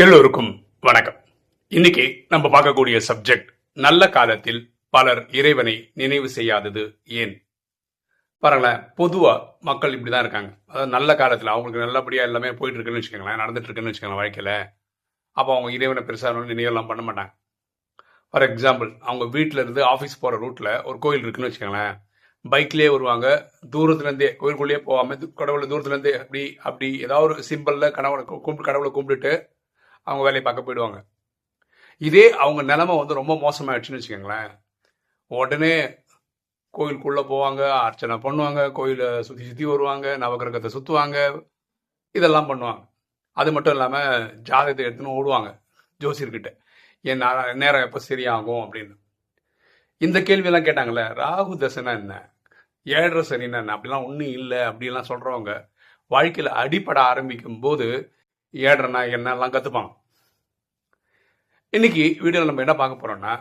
எல்லோருக்கும் வணக்கம். இன்னைக்கு நம்ம பார்க்கக்கூடிய சப்ஜெக்ட் நல்ல காலத்தில் பலர் இறைவனை நினைவு செய்யாதது ஏன்? பாருங்களேன் பொதுவா மக்கள் இப்படிதான் இருக்காங்க. அதாவது நல்ல காலத்தில் அவங்களுக்கு நல்லபடியா எல்லாமே போயிட்டு இருக்குன்னு வச்சுக்கோங்களேன் நடந்துட்டு இருக்குன்னு வச்சுக்கோங்களேன் வாழ்க்கையில. அப்போ அவங்க இறைவனை பெருசாக நினைவெல்லாம் பண்ண மாட்டாங்க. ஃபார் எக்ஸாம்பிள் அவங்க வீட்டில் இருந்து ஆஃபீஸ் போகிற ரூட்ல ஒரு கோயில் இருக்குன்னு வச்சுக்கோங்களேன். பைக்லேயே வருவாங்க தூரத்துலேருந்தே கோயிலுக்குள்ளேயே போகாம கடவுளை தூரத்துலேருந்தே அப்படி அப்படி ஏதாவது ஒரு சிம்பிளில் கடவுளை கும்பிட்டு கடவுளை கும்பிட்டுட்டு அவங்க வேலையை பார்க்க போயிடுவாங்க. இதே அவங்க நிலமை வந்து ரொம்ப மோசமாயிடுச்சுன்னு வச்சுக்கோங்களேன். உடனே கோயிலுக்குள்ளே போவாங்க அர்ச்சனை பண்ணுவாங்க கோயிலை சுற்றி சுற்றி வருவாங்க நவகிரகத்தை சுற்றுவாங்க இதெல்லாம் பண்ணுவாங்க. அது மட்டும் இல்லாமல் ஜாதகத்தை எடுத்துன்னு ஓடுவாங்க ஜோசியர்கிட்ட. என் நேரம் எப்போ சரியாகும் அப்படின்னு. இந்த கேள்வியெல்லாம் கேட்டாங்கல்ல ராகு தசைனா என்ன? ஏழரை சனின்னா என்ன? அப்படிலாம் ஒன்றும் இல்லை அப்படிலாம் சொல்கிறவங்க வாழ்க்கையில் அடிப்பட ஆரம்பிக்கும் போது ஏழரைனா என்னெல்லாம் கற்றுப்பான் இன்னைக்கு வீடியோவில் நம்ம என்ன பார்க்க போகிறோம்னா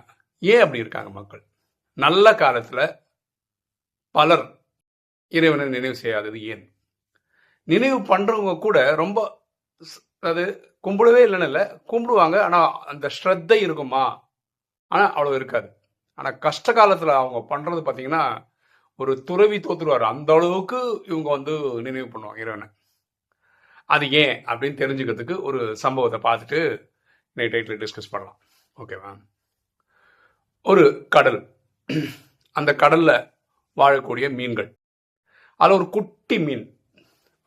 ஏன் அப்படி இருக்காங்க மக்கள்? நல்ல காலத்தில் பலர் இறைவனை நினைவு செய்யாதது ஏன்? நினைவு பண்ணுறவங்க கூட ரொம்ப அது கும்பிடவே இல்லைன்னு இல்லை கும்பிடுவாங்க ஆனால் அந்த ஸ்ரத்தை இருக்குமா? ஆனால் அவ்வளோ இருக்காது. ஆனால் கஷ்ட காலத்தில் அவங்க பண்ணுறது பார்த்தீங்கன்னா ஒரு துறவி தோத்துருவார். அந்த அளவுக்கு இவங்க வந்து நினைவு பண்ணுவாங்க இறைவனை. அது ஏன் அப்படின்னு தெரிஞ்சுக்கிறதுக்கு ஒரு சம்பவத்தை பார்த்துட்டு நைட் டைட்டில் டிஸ்கஸ் பண்ணலாம். ஓகேவா ஒரு கடல். அந்த கடலில் வாழக்கூடிய மீன்கள். அதில் ஒரு குட்டி மீன்.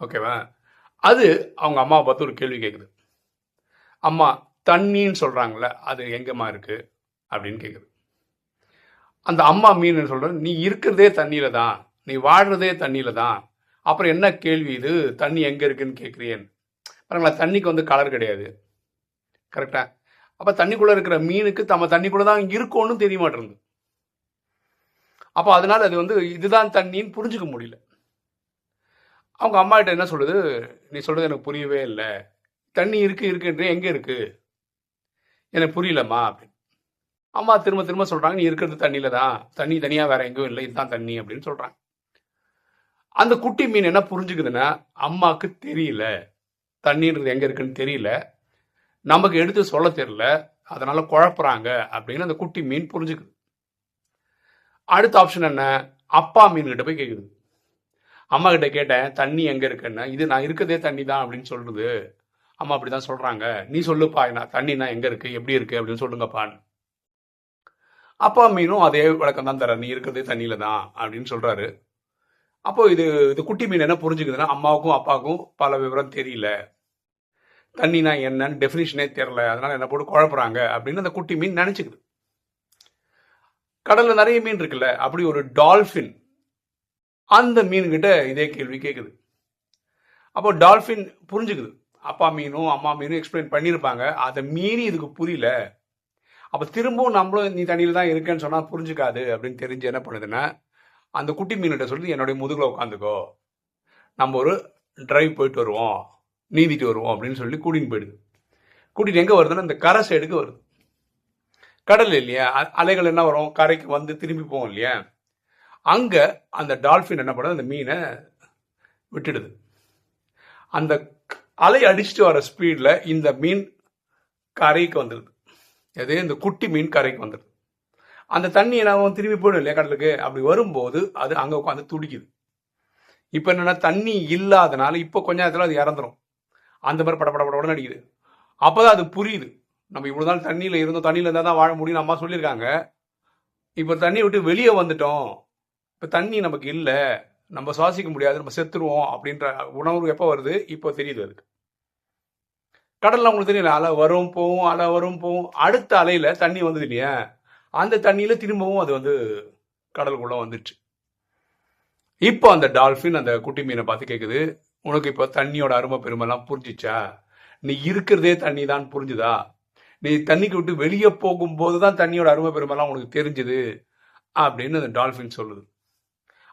ஓகேவா அது அவங்க அம்மாவை பார்த்து ஒரு கேள்வி கேட்குது அம்மா தண்ணின்னு சொல்கிறாங்கள அது எங்கம்மா இருக்கு? அப்படின்னு கேட்குது அந்த அம்மா மீன் சொல்கிற நீ இருக்கிறதே தண்ணியில் தான் நீ வாழ்கிறதே தண்ணியில் தான் அப்புறம் என்ன கேள்வி இது? தண்ணி எங்கே இருக்குன்னு கேட்குறியேன் பாருங்களா தண்ணிக்கு வந்து கலர் கிடையாது. கரெக்டா அப்போ தண்ணிக்குள்ளே இருக்கிற மீனுக்கு நம்ம தண்ணிக்குள்ளே தான் இருக்கோன்னு தெரிய மாட்டேங்குது. அப்போ அதனால அது வந்து இதுதான் தண்ணின்னு புரிஞ்சுக்க முடியல. அவங்க அம்மாகிட்ட என்ன சொல்லுது? நீ சொல்கிறது எனக்கு புரியவே இல்லை. தண்ணி இருக்கு இருக்குன்ற எங்கே இருக்கு? எனக்கு புரியலம்மா அப்படின்னு. அம்மா திரும்ப திரும்ப சொல்கிறாங்க நீ இருக்கிறது தண்ணியில் தான். தண்ணி தனியாக வேறு எங்கேயும் இல்லை. இதுதான் தண்ணி அப்படின்னு சொல்கிறாங்க அந்த குட்டி மீன் என்ன புரிஞ்சுக்குதுன்னா அம்மாவுக்கு தெரியல. தண்ணின்றது எங்க இருக்குன்னு தெரியல. நமக்கு எடுத்து சொல்ல தெரியல. அதனால குழப்புறாங்க அப்படின்னு அந்த குட்டி மீன் புரிஞ்சுக்குது. அடுத்த ஆப்ஷன் என்ன? அப்பா மீன் கிட்ட போய் கேட்குது அம்மா கிட்ட கேட்டேன் தண்ணி எங்க இருக்குன்னு? இது நான் இருக்கதே தண்ணி தான் அப்படின்னு சொல்றது. அம்மா அப்படிதான் சொல்றாங்க. நீ சொல்லுப்பா நான் தண்ணினா எங்க இருக்கு? எப்படி இருக்கு? அப்படின்னு சொல்லுங்கப்பான்னு அப்பா மீனும் அதே விளக்கம் தான் தர நீ இருக்கிறதே தண்ணியில தான் அப்படின்னு சொல்றாரு. அப்போ இது இது குட்டி மீன் என்ன புரிஞ்சுக்குதுன்னா அம்மாவுக்கும் அப்பாவுக்கும் பல விவரம் தெரியல. தண்ணினா என்னன்னு டெஃபினிஷனே தெரில அதனால என்ன போட்டு குழப்புறாங்க அப்படின்னு அந்த குட்டி மீன் நினச்சிக்குது. கடல்ல நிறைய மீன் இருக்குல்ல அப்படி ஒரு டால்ஃபின் அந்த மீன்கிட்ட இதே கேள்வி கேட்குது அப்போ டால்ஃபின் புரிஞ்சுக்குது. அப்பா மீனும் அம்மா மீனும் எக்ஸ்பிளைன் பண்ணியிருப்பாங்க. அதை மீறி இதுக்கு புரியல. அப்போ திரும்பவும் நம்மளும் நீ தண்ணியில் தான் இருக்கேன்னு சொன்னால் புரிஞ்சுக்காது அப்படின்னு தெரிஞ்சு என்ன பண்ணுதுன்னா அந்த குட்டி மீன்கிட்ட சொல்லி என்னுடைய முதுகில் உட்காந்துக்கோ. நம்ம ஒரு டிரைவ் போயிட்டு வருவோம். நீந்திட்டு வருவோம் அப்படின்னு சொல்லி கூட்டின்னு போயிடுது. கூட்டிகிட்டு எங்கே வருதுன்னா இந்த கரை சைடுக்கு வருது. கடல் இல்லையா? அ- அலைகள் என்ன வரும்? கரைக்கு வந்து திரும்பி போகும் இல்லையா? அங்கே அந்த டால்ஃபின் என்ன பண்ணுது? அந்த மீனை விட்டுடுது. அந்த அலை அடிச்சுட்டு வர ஸ்பீடில் இந்த மீன் கரைக்கு வந்துடுது அதே இந்த குட்டி மீன் கரைக்கு வந்துடுது அந்த தண்ணி என்ன திரும்பி போயிடும் இல்லையா கடலுக்கு? அப்படி வரும்போது அது அங்கே உட்காந்து துடிக்குது. இப்போ என்னென்னா தண்ணி இல்லாதனால இப்போ கொஞ்ச நேரத்தில் அது இறந்துரும். அந்த மாதிரி பட பட பட அப்போ தான் அது புரியுது. நம்ம இவ்வளோ நாள் தண்ணியில் இருந்தோம் தண்ணியில் இருந்தால் தான் வாழ முடியும்னு அம்மா சொல்லியிருக்காங்க. இப்போ தண்ணியை விட்டு வெளியே வந்துட்டோம். இப்போ தண்ணி நமக்கு இல்லை. நம்ம சுவாசிக்க முடியாது. நம்ம செத்துருவோம் அப்படின்ற உணர்வு எப்போ வருது? இப்போ தெரியுது அதுக்கு. கடலில் உங்களுக்கு தெரியல அலை வரும் போகும் அலை வரும் போகும் அடுத்த அலையில் தண்ணி வந்தது இல்லையா? அந்த தண்ணியில் திரும்பவும் அது வந்து கடலுக்குள்ளே வந்துச்சு இப்போ அந்த டால்ஃபின் அந்த குட்டி மீனை பார்த்து கேட்குது உனக்கு இப்போ தண்ணியோட அருமை பெருமைலாம் புரிஞ்சிச்சா? நீ இருக்கிறதே தண்ணி தான் புரிஞ்சுதா? நீ தண்ணிக்கு விட்டு வெளியே போகும்போது தான் தண்ணியோட அருமை பெருமைலாம் உனக்கு தெரிஞ்சுது அப்படின்னு அந்த டால்ஃபின் சொல்லுது.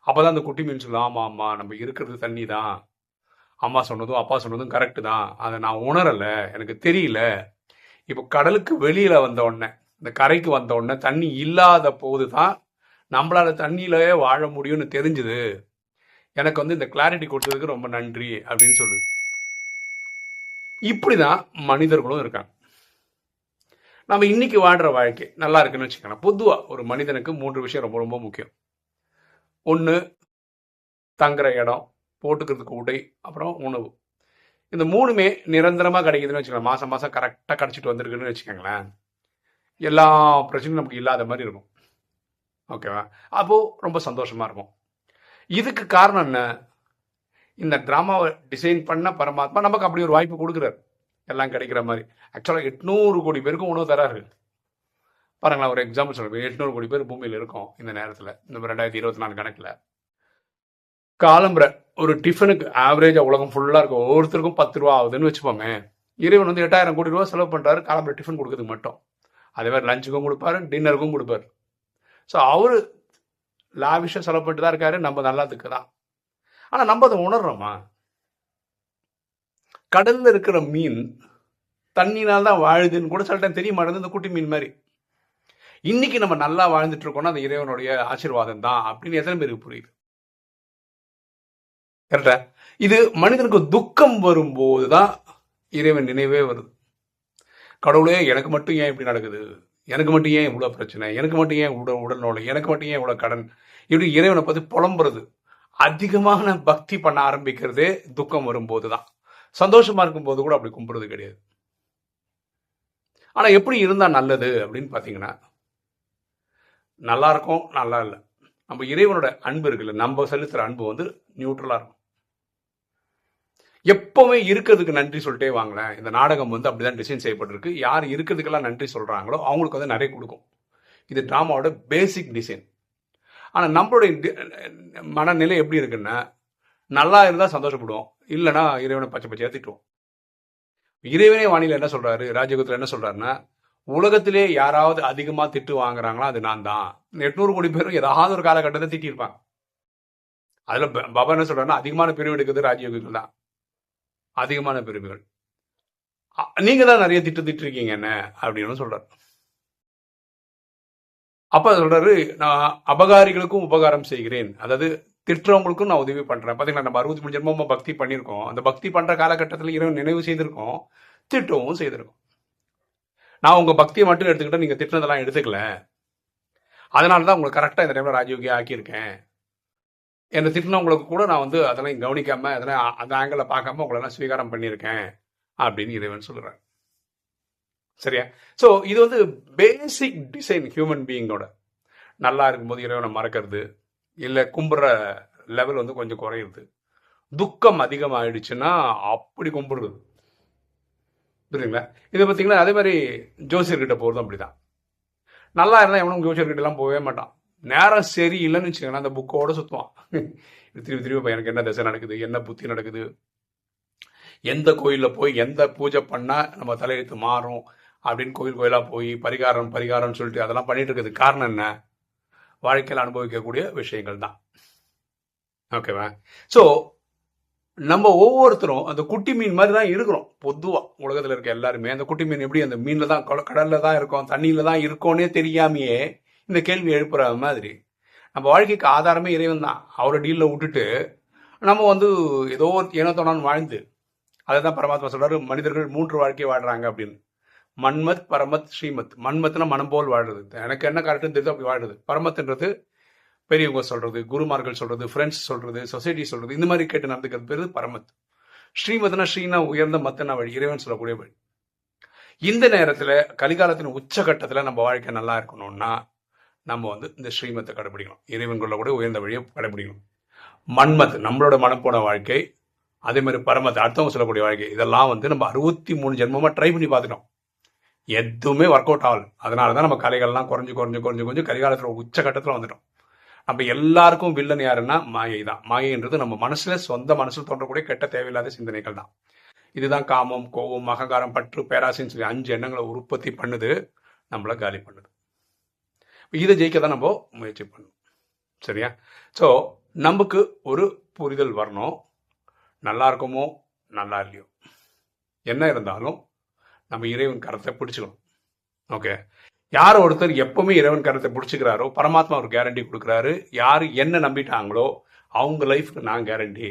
அப்பதான் அந்த குட்டி மீன் சொல்லுது ஆமாம் ஆமாம் நம்ம இருக்கிறது தண்ணி தான் அம்மா சொன்னதும் அப்பா சொன்னதும் கரெக்டு தான். அதை நான் உணரல எனக்கு தெரியல. இப்போ கடலுக்கு வெளியில் வந்த உடனே இந்த கரைக்கு வந்த உடனே தண்ணி இல்லாத போது தான் நம்மளால் தண்ணியிலே வாழ முடியும்னு தெரிஞ்சுது. எனக்கு வந்து இந்த கிளாரிட்டி கொடுத்ததுக்கு ரொம்ப நன்றி அப்படின்னு சொல்லுது. இப்படி தான் மனிதர்களும் இருக்காங்க. நம்ம இன்னைக்கு வாழ்கிற வாழ்க்கை நல்லா இருக்குன்னு வச்சுக்கலாம் பொதுவாக ஒரு மனிதனுக்கு மூன்று விஷயம் ரொம்ப ரொம்ப முக்கியம். ஒன்று தங்குற இடம் போட்டுக்கிறதுக்கு உடை அப்புறம் உணவு. இந்த மூணுமே நிரந்தரமாக கிடைக்குதுன்னு வச்சுக்கோங்க. மாதம் மாதம் கரெக்டாக கிடச்சிட்டு வந்திருக்குன்னு வச்சுக்கோங்களேன். எல்லா பிரச்சனையும் நமக்கு இல்லாத மாதிரி இருக்கும். ஓகேவா அப்போது ரொம்ப சந்தோஷமாக இருக்கும். இதுக்கு காரணம் என்ன? இந்த ட்ராமாவை டிசைன் பண்ண பரமாத்மா நமக்கு அப்படி ஒரு வாய்ப்பு கொடுக்குறாரு. எல்லாம் கிடைக்கிற மாதிரி. ஆக்சுவலாக எட்நூறு கோடி பேருக்கும் உணவு தராரு. பாருங்களேன் ஒரு எக்ஸாம்பிள் சொல்லுவேன் எட்நூறு கோடி பேர் பூமியில் இருக்கும் இந்த நேரத்தில். இந்த ரெண்டாயிரத்தி இருபத்தி நாலு கணக்கில். காலம்புரை ஒரு டிஃபனுக்கு ஆவரேஜாக உலகம் ஃபுல்லாக இருக்கும். ஒவ்வொருத்தருக்கும் பத்து ரூபா ஆகுதுன்னு வச்சுப்போங்க இறைவன் வந்து எட்டாயிரம் கோடி ரூபா செலவு பண்ணுறாரு காலம்புரை டிஃபன் கொடுக்கறதுக்கு மட்டும். அதே மாதிரி லஞ்சுக்கும் கொடுப்பாரு டின்னருக்கும் கொடுப்பாரு. ஸோ அவர் லாவிஷம் செலவு பண்ணிட்டு தான் இருக்காரு நம்ம நல்லதுக்கு தான் ஆனால் நம்ம அதை உணர்றோமா? கடலில் இருக்கிற மீன் தண்ணினால் தான் வாழுதுன்னு கூட சில டைம் தெரிய மாட்டேங்குது இந்த குட்டி மீன் மாதிரி. இன்னைக்கு நம்ம நல்லா வாழ்ந்துட்டு இருக்கோம்னா அந்த இறைவனுடைய ஆசீர்வாதம் தான் அப்படின்னு எத்தனை பேருக்கு புரியுது? கரெக்டா இது மனிதனுக்கு துக்கம் வரும்போது தான் இறைவன் நினைவே வருது. கடவுளே எனக்கு மட்டும் ஏன் இப்படி நடக்குது? எனக்கு மட்டும் ஏன் இவ்வளோ பிரச்சனை? எனக்கு மட்டும் ஏன் உடல் உடல் நோலை எனக்கு மட்டும் ஏன் இவ்வளோ கடன்? இப்படி இறைவனை பார்த்து புலம்புறது. அதிகமான பக்தி பண்ண ஆரம்பிக்கிறதே துக்கம் வரும்போது தான் சந்தோஷமா இருக்கும்போது கூட அப்படி கும்பிடுறது கிடையாது. ஆனால் எப்படி இருந்தால் நல்லது அப்படின்னு பார்த்தீங்கன்னா நல்லா இருக்கும் நல்லா இல்லை. நம்ம இறைவனோட அன்பு இருக்குல்ல நம்ம செலுத்துகிற அன்பு வந்து நியூட்ரலாக இருக்கும். எப்பவுமே இருக்கிறதுக்கு நன்றி சொல்லிட்டே வாங்களேன். இந்த நாடகம் வந்து அப்படிதான் டிசைன் செய்யப்பட்டிருக்கு. யார் இருக்கிறதுக்கெல்லாம் நன்றி சொல்கிறாங்களோ அவங்களுக்கு வந்து நிறைய கொடுக்கும். இது ட்ராமாவோட பேசிக் டிசைன் ஆனால் நம்மளுடைய மனநிலை எப்படி இருக்குன்னா நல்லா இருந்தால் சந்தோஷப்படுவோம். இல்லைன்னா இறைவனை பச்சை பச்சையாக திட்டுவோம். இறைவனே வானிலை என்ன சொல்றாரு? ராஜகுத்தில் என்ன சொல்றாருன்னா உலகத்திலே யாராவது அதிகமாக திட்டு வாங்குறாங்களோ அது நான் தான். எட்நூறு கோடி பேரும் ஏதாவது ஒரு காலகட்டத்தை திட்டியிருப்பாங்க. அதில் பாபா என்ன சொல்றாருன்னா அதிகமான பிரிவு எடுக்கிறது ராஜயோகத்தில் தான். அதிகமான பிரிவுகள். நீங்க தான் நிறைய திட்டு திட்டிருக்கீங்க என்ன? அப்படின்னு சொல்றாரு. அப்ப சொல்றாரு நான் அபகாரிகளுக்கும் உபகாரம் செய்கிறேன். அதாவது திட்டுறவங்களுக்கும் நான் உதவி பண்றேன். பாத்தீங்களா நம்ம அறுபத்தி மூணு ஜென்மமா பக்தி பண்ணியிருக்கோம். அந்த பக்தி பண்ற காலகட்டத்தில் இரவு நினைவு செய்திருக்கோம் திட்டவும் செய்திருக்கோம். நான் உங்க பக்தியை மட்டும் எடுத்துக்கிட்டா நீங்க திட்டினதெல்லாம் எடுத்துக்கல. அதனால தான் உங்களுக்கு கரெக்டாக இந்த டைம்ல ராஜயோகியா ஆக்கியிருக்கேன். என்னை திட்டினவங்களுக்கு கூட நான் வந்து அதெல்லாம் கவனிக்காம அதெல்லாம் அந்த ஆங்கிளில் பார்க்காம உங்களை எல்லாம் ஸ்வீகாரம் பண்ணியிருக்கேன் அப்படின்னு இறைவன் சொல்கிறேன் சரியா? ஸோ இது வந்து பேசிக் டிசைன் ஹியூமன் பீயிங்கோட நல்லா இருக்கும்போது இறைவனை மறக்கிறது இல்லை கும்பிட்ற லெவல் வந்து கொஞ்சம் குறையுது துக்கம் அதிகமாகிடுச்சுன்னா அப்படி கும்பிடுறது. புரியுதுங்களா? இதை பார்த்தீங்கன்னா அதே மாதிரி ஜோசியர்கிட்ட போகிறதும் அப்படிதான். நல்லா இருந்தால் எவனும் ஜோசியர்கிட்டலாம் போகவே மாட்டான். நேரம் சரி இல்லைன்னு வச்சுக்கோங்களேன் அந்த புக்கோட சுற்றுவான் திருப்பி திருப்பி எனக்கு என்ன திசை நடக்குது என்ன புத்தி நடக்குது எந்த கோயிலில் போய் எந்த பூஜை பண்ணால் நம்ம தலையெழுத்து மாறும் அப்படின்னு கோயில் கோயிலாக போய் பரிகாரம் பரிகாரம்னு சொல்லிட்டு அதெல்லாம் பண்ணிட்டு இருக்கிறதுக்கு காரணம் என்ன? வாழ்க்கையில் அனுபவிக்கக்கூடிய விஷயங்கள் தான். ஓகேவா ஸோ நம்ம ஒவ்வொருத்தரும் அந்த குட்டி மீன் மாதிரி தான் இருக்கிறோம் பொதுவாக உலகத்தில் இருக்க எல்லாருமே. அந்த குட்டி மீன் எப்படி? அந்த மீனில் தான் கடலில் தான் இருக்கும் தண்ணியில் தான் இருக்கோன்னே தெரியாமையே இந்த கேள்வி எழுப்புற மாதிரி. நம்ம வாழ்க்கைக்கு ஆதாரமே இறைவன் தான் அவரை டீலில் விட்டுட்டு நம்ம வந்து ஏதோ ஒரு ஏனத்தோனான்னு வாழ்ந்து அதை தான் பரமாத்மா சொல்கிறார் மனிதர்கள் மூன்று வாழ்க்கையை வாழ்கிறாங்க அப்படின்னு. மன்மத் பரமத் ஸ்ரீமத். மன்மத்னா மனம் போல் வாழ்றது. எனக்கு என்ன கரெக்டுன்னு தெரிஞ்சு அப்படி வாழ்றது. பரமத்ன்றது பெரியவங்க சொல்றது குருமார்கள் சொல்றது ஃப்ரெண்ட்ஸ் சொல்றது சொசைட்டி சொல்றது இந்த மாதிரி கேட்டு நடந்துக்கிறது பேர் பரமத். ஸ்ரீமத்னா ஸ்ரீனா உயர்ந்த மத்தனா வழி இறைவன் சொல்லக்கூடிய வழி. இந்த நேரத்தில் கலிகாலத்தின் உச்சகட்டத்தில் நம்ம வாழ்க்கை நல்லா இருக்கணும்னா நம்ம வந்து இந்த ஸ்ரீமத்தை கடைபிடிக்கணும். இறைவன் கொள்ளக்கூடிய உயர்ந்த வழியை கடைபிடிக்கணும். மன்மத் நம்மளோட மனம் போன வாழ்க்கை அதே மாதிரி பரமத்தை அடுத்தவங்க சொல்லக்கூடிய வாழ்க்கை இதெல்லாம் வந்து நம்ம அறுபத்தி மூணு ஜென்மமாக ட்ரை பண்ணி பார்த்துட்டோம். எதுவுமே ஒர்க் அவுட் ஆகல. அதனால தான் நம்ம கலைகள்லாம் குறைஞ்சு குறைஞ்சு குறைஞ்சு குறைஞ்சு கரிகாலத்தில் உச்சகட்டத்தில் வந்துட்டோம். நம்ம எல்லாருக்கும் வில்லன் யாருன்னா மாயை தான். மாயைன்றது நம்ம மனசில் சொந்த மனசில் தோன்றக்கூடிய கெட்ட தேவையில்லாத சிந்தனைகள் தான். இதுதான் காமம் கோவம் அகங்காரம் பற்று பேராசின்னு சொல்லி அஞ்சு எண்ணங்களை உற்பத்தி பண்ணுது நம்மளை காலி பண்ணுது. இதை ஜெயிக்க தான் நம்ம முயற்சி பண்ணணும். சரியா? ஸோ நமக்கு ஒரு புரிதல் வரணும். நல்லா இருக்குமோ நல்லா இல்லையோ. என்ன இருந்தாலும் நம்ம இறைவன் கரத்தை பிடிச்சிக்கணும். ஓகே யார் ஒருத்தர் எப்பவுமே இறைவன் கரத்தை பிடிச்சிக்கிறாரோ பரமாத்மா ஒரு கேரண்டி கொடுக்குறாரு. யார் என்ன நம்பிட்டாங்களோ அவங்க லைஃப்க்கு நான் கேரண்டி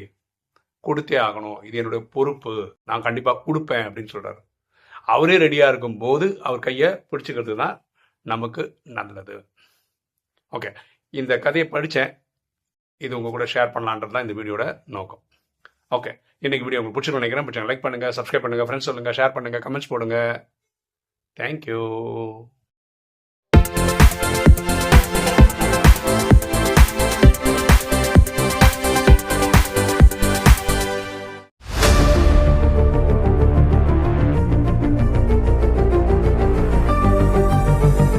கொடுத்தே ஆகணும். இது என்னுடைய பொறுப்பு. நான் கண்டிப்பாக கொடுப்பேன் அப்படின்னு சொல்கிறாரு அவரே ரெடியாக இருக்கும்போது அவர் கையை பிடிச்சிக்கிறது தான் நமக்கு நல்லது ஓகே இந்த கதையை படித்தேன் இது உங்கள் கூட ஷேர் பண்ணலான்றது தான் இந்த வீடியோட நோக்கம். ஓகே இன்னைக்கு வீடியோ உங்களுக்கு பிடிச்சிருக்கும் நினைக்கிறேன். பிடிச்சா லைக் பண்ணுங்கள் சப்ஸ்கிரைப் பண்ணுங்கள் ஃப்ரெண்ட்ஸ் சொல்லுங்கள் ஷேர் பண்ணுங்கள் கமெண்ட்ஸ் போடுங்க. தேங்க்யூ